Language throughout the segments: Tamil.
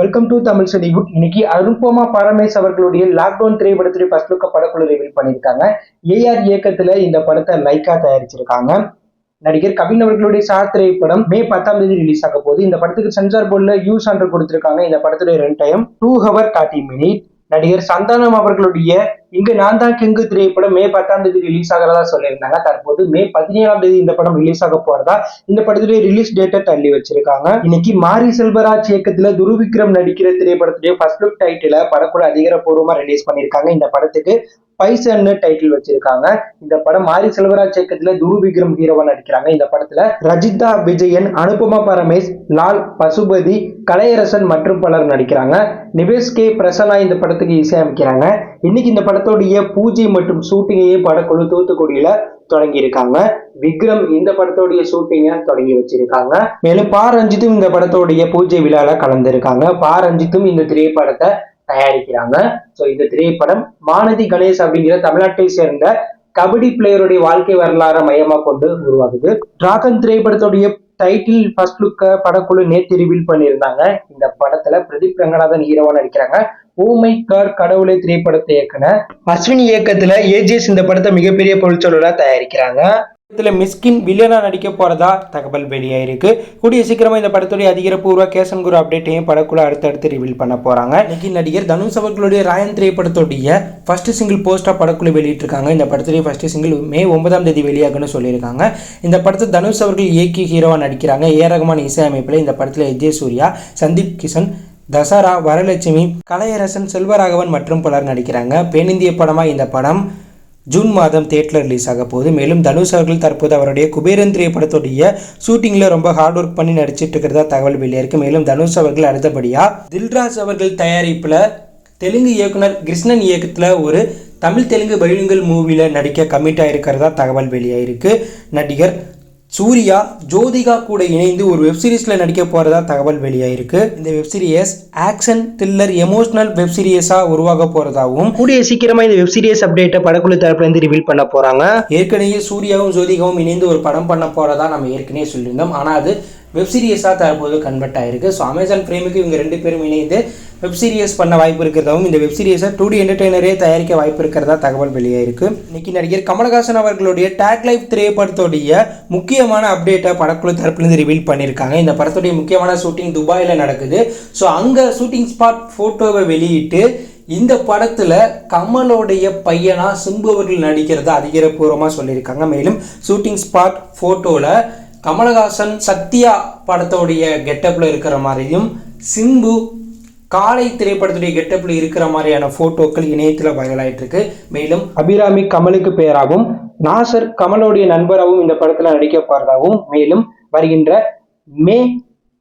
வெல்கம் டு தமிழ் செடிவுட் இன்னைக்கு அருண்போமா பரமேஷ் அவர்களுடைய லாக்டவுன் திரைப்படத்துடைய ஃபர்ஸ்ட் லுக்க படக்குழு ரிவீல் பண்ணியிருக்காங்க. ஏஆர் இயக்கத்துல இந்த படத்தை லைக்கா தயாரிச்சிருக்காங்க. நடிகர் கவின் அவர்களுடைய சார் திரைப்படம் மே பத்தாம் தேதி ரிலீஸ் ஆக போகுது. இந்த படத்துக்கு சென்சார் போர்டில் யூ சான்று கொடுத்திருக்காங்க. இந்த படத்துடைய run time two hour thirty minute நடிகர் சந்தானம் அவர்களுடைய இங்கு நான் தான் கிங்கு திரைப்படம் மே பத்தாம் தேதி ரிலீஸ் ஆகிறதா சொல்லியிருந்தாங்க. தற்போது மே பதினேழாம் தேதி இந்த படம் ரிலீஸ் ஆக போறதா இந்த படத்துடைய ரிலீஸ் டேட்டை தள்ளி வச்சிருக்காங்க. இன்னைக்கு மாரி செல்வராஜ் இயக்கத்துல துருவிக்ரம் நடிக்கிற திரைப்படத்துடைய ஃபர்ஸ்ட் லுக் டைட்டில படக்குழு அதிகாரப்பூர்வமா ரிலீஸ் பண்ணியிருக்காங்க. இந்த படத்துக்கு பைசன்னு டைட்டில் வச்சிருக்காங்க. இந்த படம் மாரி செல்வராஜ் இயக்கத்துல துரு விக்ரம் ஹீரோவா நடிக்கிறாங்க. இந்த படத்துல ரஜிதா விஜயன் அனுபமா பரமேஷ் லால் பசுபதி கலையரசன் மற்றும் பலர் நடிக்கிறாங்க. நிவேஷ் கே பிரசனா இந்த படத்துக்கு இசையமைக்கிறாங்க. இன்னைக்கு இந்த படத்துடைய பூஜை மற்றும் ஷூட்டிங்கையும் படக்குழு தூத்துக்குடியில தொடங்கி இருக்காங்க விக்ரம் இந்த படத்தோடைய ஷூட்டிங்கை தொடங்கி வச்சிருக்காங்க. மேலும் பா ரஞ்சித்தும் இந்த படத்தோடைய பூஜை விழால கலந்திருக்காங்க. பா ரஞ்சித்தும் இந்த திரைப்படத்தை தயாரிக்கிறாங்க. ஸோ இந்த திரைப்படம் மானதி கணேஷ் அப்படிங்கிற தமிழ்நாட்டை சேர்ந்த கபடி பிளேயருடைய வாழ்க்கை வரலாறை மையமா கொண்டு உருவாகுது டிராகன் திரைப்படத்துடைய டைட்டில் ஃபர்ஸ்ட் லுக்க படக்குழு நேத்து ரிவீல் பண்ணியிருந்தாங்க. இந்த படத்துல பிரதீப் ரங்கநாதன் ஹீரோவா நடிக்கிறாங்க. ஓமை கார் கடவுளை திரைப்படத்தை இயக்குன அஸ்வினி இயக்கத்துல ஏஜிஎஸ் இந்த படத்தை மிகப்பெரிய பொருட்சொலா தயாரிக்கிறாங்க. படத்துல மிஸ்கின் வில்லனா நடிக்க போகிறதா தகவல் வெளியாயிருக்கு. கூடிய சீக்கிரமாக இந்த படத்துடைய அதிகாரப்பூர்வ கேசன் குரு அப்டேட்டையும் படக்குழு அடுத்தடுத்து ரிவீல் பண்ண போகிறாங்க இன்னைக்கு நடிகர் தனுஷ் அவர்களுடைய ராயன் திரைப்படத்துடைய ஃபர்ஸ்ட் சிங்கிள் போஸ்ட்டாக படக்குழு வெளியிட்டிருக்காங்க. இந்த படத்துடைய ஃபர்ஸ்ட் சிங்கிள் மே ஒன்பதாம் தேதி வெளியாகுன்னு சொல்லியிருக்காங்க. இந்த படத்தை தனுஷ் அவர்கள் இயக்கி ஹீரோவாக நடிக்கிறாங்க. ஏ. ரகுமான் இசையமைப்பில் இந்த படத்தில் விஜய் சூர்யா சந்தீப் கிஷன் தசரா வரலட்சுமி கலையரசன் செல்வராகவன் மற்றும் பலர் நடிக்கிறாங்க. பெண்ணிந்திய படமாக இந்த படம்? ஜூன் மாதம் தேட்டரில் ரிலீஸ் ஆக போகுது. மேலும் தனுஷ் அவர்கள் தற்போது அவருடைய குபேரன் திரைப்படத்துடைய ஷூட்டிங்கில் ரொம்ப ஹார்ட் ஒர்க் பண்ணி நடிச்சிட்டு இருக்கிறதா தகவல் வெளியாயிருக்கு மேலும் தனுஷ் அவர்கள் அடுத்தபடியாக தில்ராஜ் அவர்கள் தயாரிப்பில் தெலுங்கு இயக்குனர் கிருஷ்ணன் இயக்கத்தில் ஒரு தமிழ் தெலுங்கு பைலிங்கல் மூவியில் நடிக்க கமிட் ஆகிருக்கிறதா தகவல் வெளியாயிருக்கு நடிகர் சூர்யா ஜோதிகா கூட இணைந்து ஒரு வெப் சீரிஸ்ல நடிக்க போறதா தகவல் வெளியாயிருக்கு. இந்த web series action thriller emotional web சீரிஸா உருவாக போறதாகவும் கூடிய சீக்கிரமா இந்த வெப் சீரிஸ் அப்டேட்டை படக்குழு தரப்புல இருந்து ரிவீல் பண்ண போறாங்க. ஏற்கனவே சூர்யாவும் ஜோதிகாவும் இணைந்து ஒரு படம் பண்ண போறதா நம்ம ஏற்கனவே சொல்லியிருந்தோம். ஆனா அது வெப் சீரிஸாக தற்போது கன்வெர்ட் ஆயிருக்கு. ஸோ அமேசான் ஃப்ரேமுக்கு இவங்க ரெண்டு பேரும் இணைந்து வெப் சீரியஸ் பண்ண வாய்ப்பு இருக்கிறதாவும் இந்த வெப் சீரியஸை டூ டி என்டர்டெய்னரே தயாரிக்க வாய்ப்பு இருக்கிறதா தகவல் வெளியாயிருக்கு இன்னைக்கு நடிகர் கமலஹாசன் அவர்களுடைய டேக் லைஃப் திரைப்படத்துடைய முக்கியமான அப்டேட்டை படக்குழு தரப்புலேருந்து ரிவீல் பண்ணியிருக்காங்க. இந்த படத்துடைய முக்கியமான ஷூட்டிங் துபாயில் நடக்குது. ஸோ அங்கே ஷூட்டிங் ஸ்பாட் ஃபோட்டோவை வெளியிட்டு இந்த படத்தில் கமலோடைய பையனா சிம்பு அவர்கள் நடிக்கிறதா அதிகாரப்பூர்வமாக சொல்லியிருக்காங்க. மேலும் ஷூட்டிங் ஸ்பாட் ஃபோட்டோவில் கமலஹாசன் சத்யா படத்தோடைய கெட்டப்பில் இருக்கிற மாதிரியும் சிம்பு காலை திரைப்படத்துடைய கெட்டப்பில் இருக்கிற மாதிரியான ஃபோட்டோக்கள் இணையத்தில் வைரலாயிட்டு இருக்கு மேலும் அபிராமி கமலுக்கு பெயராகவும் நாசர் கமலோடைய நண்பராகவும் இந்த படத்தில் நடிக்க போறதாகவும் மேலும் வருகின்ற மே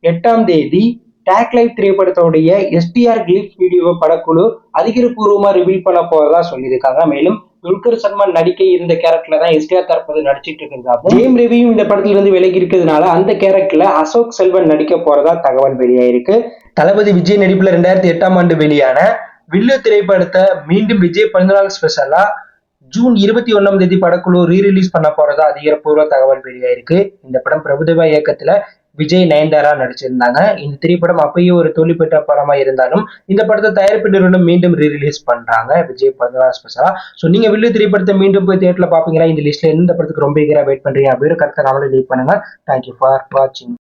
எட்டாம் தேதி டேக் லைஃப் திரைப்படத்தோடைய எஸ்டிஆர் கிளிப் வீடியோ படக்குழு அதிகாரப்பூர்வமாக ரிவீல் பண்ண போறதா சொல்லியிருக்காங்க. மேலும் துல்கர் சல்மான் நடிக்க இருந்த கேரக்டர்ல தான் எஸ்டிஆர் தற்போது நடிச்சிட்டு இருக்கிறதாகவும் ஜெயம் ரவியும் இந்த படத்துல இருந்து விலகி இருக்கிறதுனால அந்த கேரக்டர்ல அசோக் செல்வன் நடிக்க போறதா தகவல் வெளியாயிருக்கு. தளபதி விஜய் நடிப்புல ரெண்டாயிரத்தி எட்டாம் ஆண்டு வெளியான வில்லு திரைப்படத்தை மீண்டும் விஜய் பிறந்தநாள் ஸ்பெஷலா ஜூன் இருபத்தி ஒன்னாம் தேதி படக்குழு ரீ ரிலீஸ் பண்ண போறதா அதிகாரப்பூர்வ தகவல் வெளியாயிருக்கு. இந்த படம் பிரபுதேவா இயக்கத்துல விஜய் நயன்தாரா நடிச்சிருந்தாங்க. இந்த திரைப்படம் அப்பயே ஒரு தோல்வி பெற்ற படமா இருந்தாலும் இந்த படத்தை தயாரிப்பு நிறுவனம் மீண்டும் ரீ ரிலீஸ் பண்றாங்க. விஜய் பிறந்தநாள் ஸ்பெஷலா ஸோ நீங்க வில்லு திரைப்படத்தை மீண்டும் போய் தியேட்டர்ல பாப்பீங்களா? இந்த லிஸ்ட்ல எந்த படத்துக்கு ரொம்ப ஈகரா வெயிட் பண்றீங்க? அப்படின்னு கருத்தை கவலை லீட் பண்ணுங்க. தேங்க்யூ ஃபார் வாட்சிங்